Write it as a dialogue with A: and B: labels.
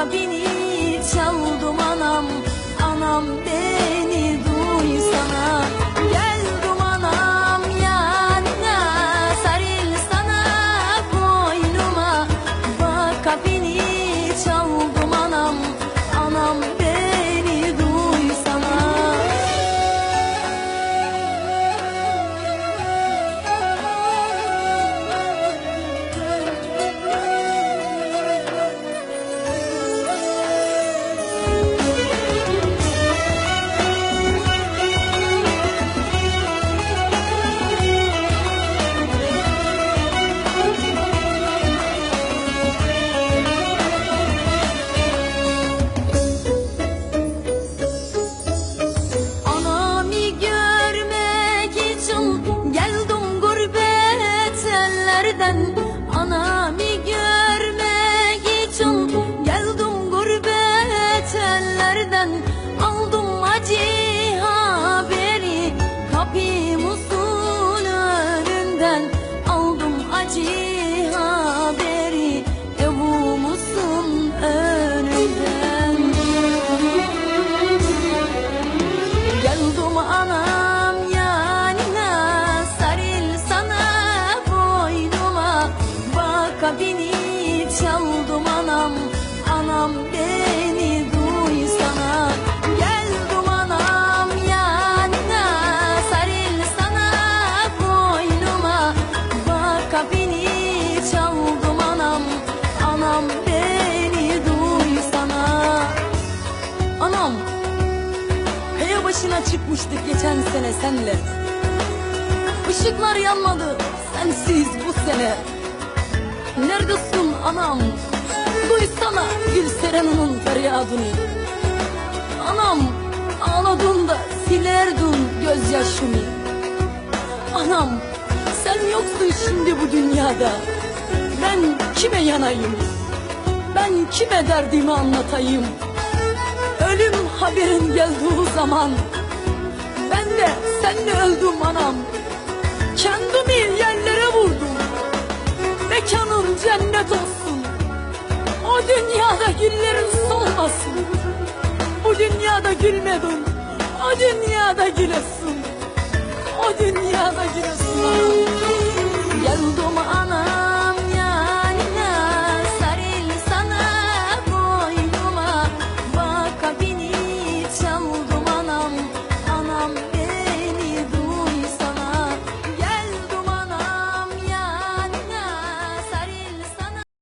A: kapını çaldım anam Anam beni anam beni duysana Anam Kaya başına çıkmıştık geçen sene senle. Işıklar yanmadı sensiz bu sene. Neredesin anam? Duysana Gülseren'in feryadını. Anam ağladığında silerdin gözyaşımı Anam sen yoksun şimdi bu dünyada. Ben kime yanayım Ben kime derdimi anlatayım? Ölüm haberin geldiği zaman Ben de senle öldüm anam. Kendimi yerlere vurdum Mekanın cennet olsun. O dünyada güllerin solmasın Bu dünyada gülmedin O dünyada gülesin. O dünyada gülesin. anam